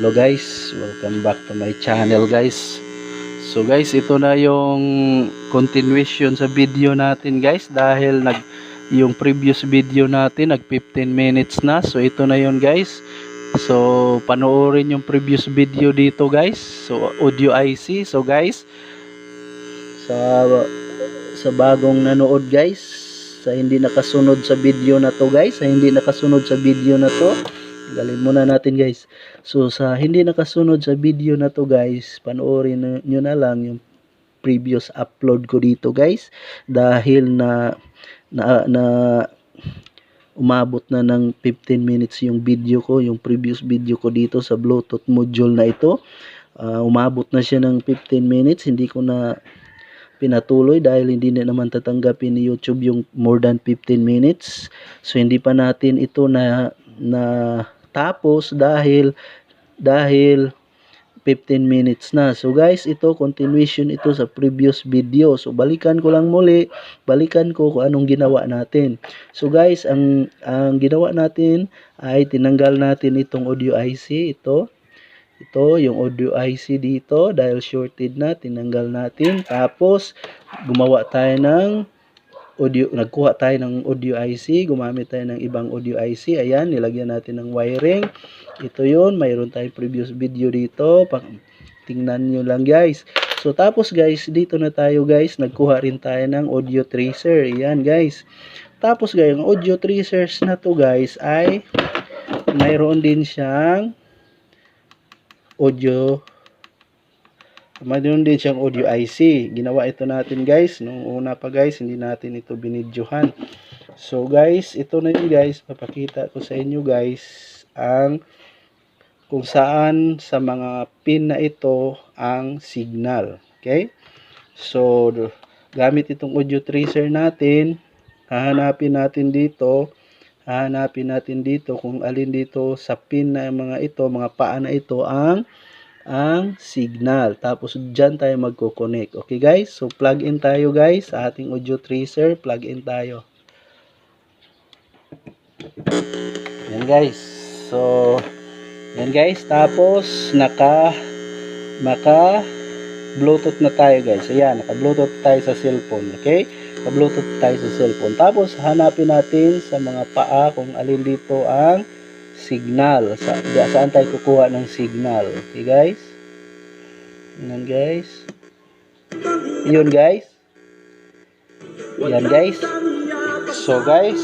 Hello guys, welcome back to my channel guys. So guys, ito na yung continuation sa video natin guys dahil nag yung previous video natin nag 15 minutes na. So ito na yon guys. So panoorin yung previous video dito guys. So audio IC. So guys, sa sa bagong nanood guys, sa hindi nakasunod sa video na to guys, sa hindi nakasunod sa video na to, Galin muna natin guys. So sa hindi nakasunod sa video na to guys, panoorin nyo na lang yung previous upload ko dito guys. Dahil na na, na umabot na ng 15 minutes yung video ko, yung previous video ko dito sa Bluetooth module na ito. Ah, umabot na siya ng 15 minutes, hindi ko na pinatuloy dahil hindi na naman tatanggapin ni YouTube yung more than 15 minutes. So hindi pa natin ito na na tapos dahil dahil 15 minutes na. So guys, ito continuation ito sa previous video. So balikan ko lang muli, balikan ko kung anong ginawa natin. So guys, ang ang ginawa natin ay tinanggal natin itong audio IC ito. Ito yung audio IC dito dahil shorted na, tinanggal natin. Tapos gumawa tayo ng audio, nagkuha tayo ng audio IC, gumamit tayo ng ibang audio IC. Ayan, nilagyan natin ng wiring. Ito yun, mayroon tayong previous video dito. Pa tingnan nyo lang guys. So tapos guys, dito na tayo guys, nagkuha rin tayo ng audio tracer. Ayan guys. Tapos guys, yung audio tracers na to guys ay mayroon din siyang audio Mayroon din siyang audio IC. Ginawa ito natin guys. Nung una pa guys, hindi natin ito binidyohan. So guys, ito na yun guys. Papakita ko sa inyo guys ang kung saan sa mga pin na ito ang signal. Okay? So, gamit itong audio tracer natin, hahanapin natin dito, hahanapin natin dito kung alin dito sa pin na mga ito, mga paa na ito ang ang signal. Tapos dyan tayo magko-connect. Okay guys? So plug in tayo guys sa ating audio tracer. Plug in tayo. Yan guys. So yan guys. Tapos naka naka Bluetooth na tayo guys. Ayan, naka Bluetooth tayo sa cellphone. Okay? Naka Bluetooth tayo sa cellphone. Tapos hanapin natin sa mga paa kung alin dito ang signal. Sa, saan tayo kukuha ng signal. Okay guys? Yan guys. Yun guys. Yan guys. So guys,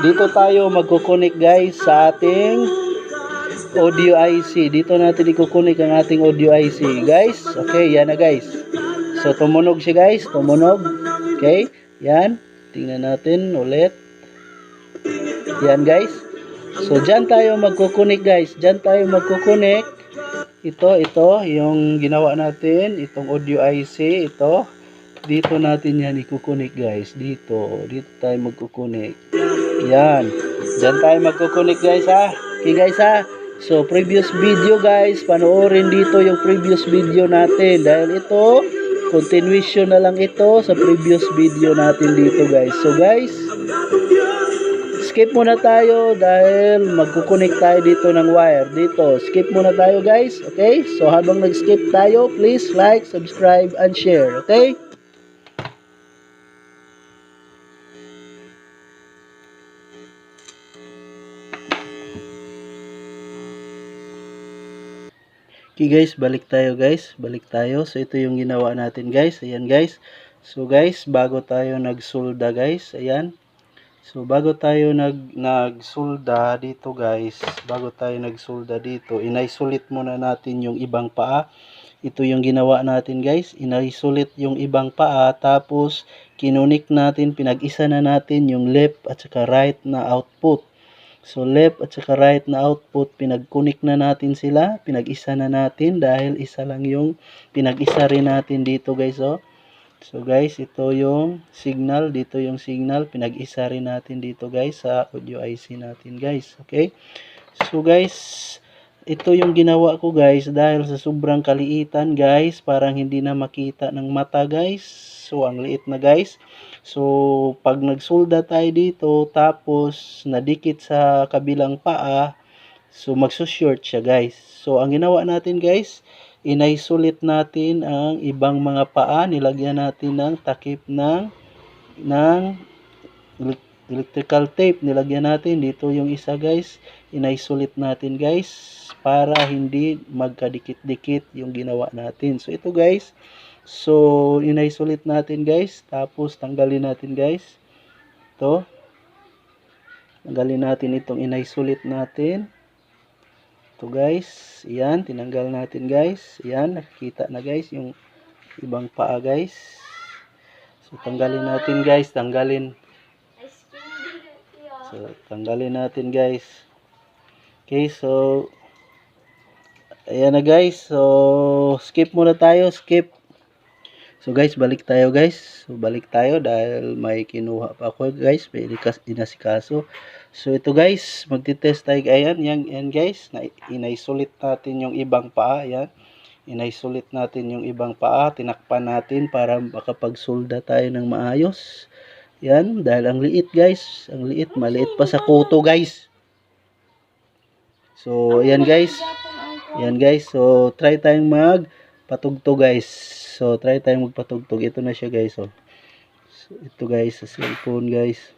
dito tayo magkukunik guys sa ating audio IC. Dito natin ikukunik ang ating audio IC. Guys, okay, yan na guys. So tumunog siya guys, tumunog. Okay? Yan. Tingnan natin ulit. Yan guys. So, dyan tayo magkukunik guys. Dyan tayo magkukunik. Ito, ito, yung ginawa natin. Itong audio IC, ito. Dito natin yan ikukunik guys. Dito. Dito tayo magkukunik. Yan. Dyan tayo magkukunik guys ha. Okay guys ha. So, previous video guys. Panoorin dito yung previous video natin. Dahil ito, continuation na lang ito sa previous video natin dito guys. So guys, skip muna tayo dahil magkukunik tayo dito ng wire dito skip muna tayo guys okay so habang nag-skip tayo please like subscribe and share okay Okay guys, balik tayo guys. Balik tayo. So ito yung ginawa natin guys. Ayan guys. So guys, bago tayo nagsulda guys. Ayan. So bago tayo nag nagsulda dito guys, bago tayo nagsulda dito, inisulit muna natin yung ibang paa. Ito yung ginawa natin guys, inisulit yung ibang paa tapos kinunik natin, pinag-isa na natin yung left at saka right na output. So left at saka right na output, pinag-connect na natin sila, pinag-isa na natin dahil isa lang yung pinag-isa rin natin dito guys oh. Guys, ito yung signal, dito yung signal, pinag-isa rin natin dito guys sa audio IC natin guys, okay? So guys, ito yung ginawa ko guys dahil sa sobrang kaliitan guys, parang hindi na makita ng mata guys. So ang liit na guys. So pag nagsulda tayo dito tapos nadikit sa kabilang paa, So magsushort siya guys. So ang ginawa natin guys, inaisolate natin ang ibang mga paa, nilagyan natin ng takip ng ng elec- electrical tape, nilagyan natin dito yung isa guys, inaisolate natin guys para hindi magkadikit-dikit yung ginawa natin. So ito guys, so inaisolate natin guys, tapos tanggalin natin guys. Ito. Tanggalin natin itong inaisolate natin. Ito guys, yan, tinanggal natin guys. Yan, nakikita na guys yung ibang paa guys. So tanggalin natin guys, tanggalin. So tanggalin natin guys. Okay, so ayan na guys. So skip muna tayo, skip. So guys, balik tayo guys. So balik tayo dahil may kinuha pa ako guys, may inasikaso. So ito guys, magti-test tayo ayan, yan, yan guys, na inaisolate natin yung ibang paa, ayan. Inaisolate natin yung ibang paa, tinakpan natin para makapagsulda tayo ng maayos. Yan, dahil ang liit guys, ang liit, maliit pa sa kuto guys. So, ayan guys, yan guys, so try tayong magpatugtog guys. So, try tayong magpatugtog. Ito na siya guys, oh. So, ito guys, sa cellphone guys.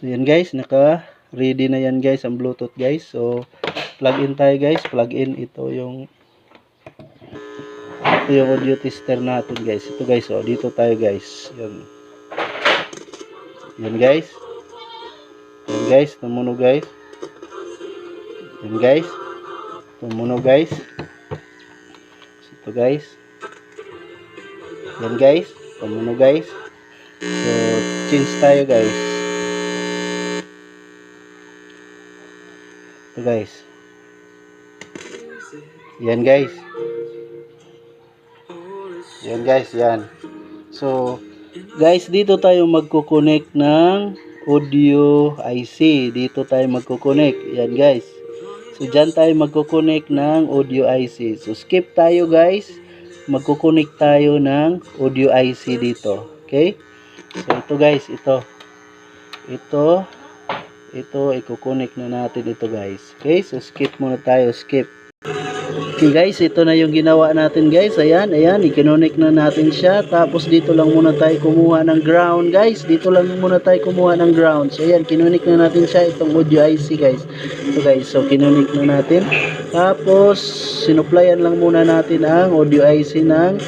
So yan guys, naka ready na yan guys ang Bluetooth guys. So plug in tayo guys, plug in ito yung ito yung audio tester natin guys. Ito guys, oh, dito tayo guys. Yan. Yan guys. Yan guys, tumunog guys. Yan guys. Tumunog guys. Ito guys. Yan guys, tumunog guys. So change tayo guys. Ito guys. Yan guys. Yan guys, yan. So, guys, dito tayo magko-connect ng audio IC. Dito tayo magko-connect. Yan guys. So, dyan tayo magko-connect ng audio IC. So, skip tayo guys. Magko-connect tayo ng audio IC dito. Okay? So, ito guys, ito. Ito, ito i-connect na natin ito guys okay so skip muna tayo skip okay guys ito na yung ginawa natin guys. Ayan ayan i-connect na natin siya. Tapos dito lang muna tayo kumuha ng ground guys. Dito lang muna tayo kumuha ng ground. So ayan kinonic na natin siya itong audio IC guys. Ito guys so kinonic na natin. Tapos sinuplayan lang muna natin ang audio IC ng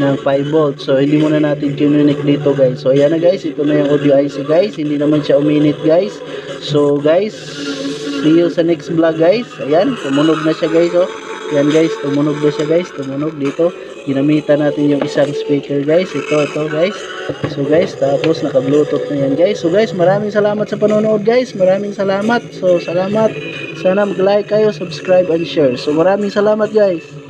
ng 5 volt. So hindi muna natin kinonic dito guys. So ayan na guys ito na yung audio IC guys. Hindi naman siya uminit guys. So guys, see you sa next vlog guys. Ayan, tumunog na siya guys oh. Ayan guys, tumunog na siya guys, tumunog dito. Ginamitan natin yung isang speaker guys. Ito, ito guys. So guys, tapos naka-bluetooth na yan guys. So guys, maraming salamat sa panonood guys. Maraming salamat. So salamat. Sana mag-like kayo, subscribe and share. So maraming salamat guys.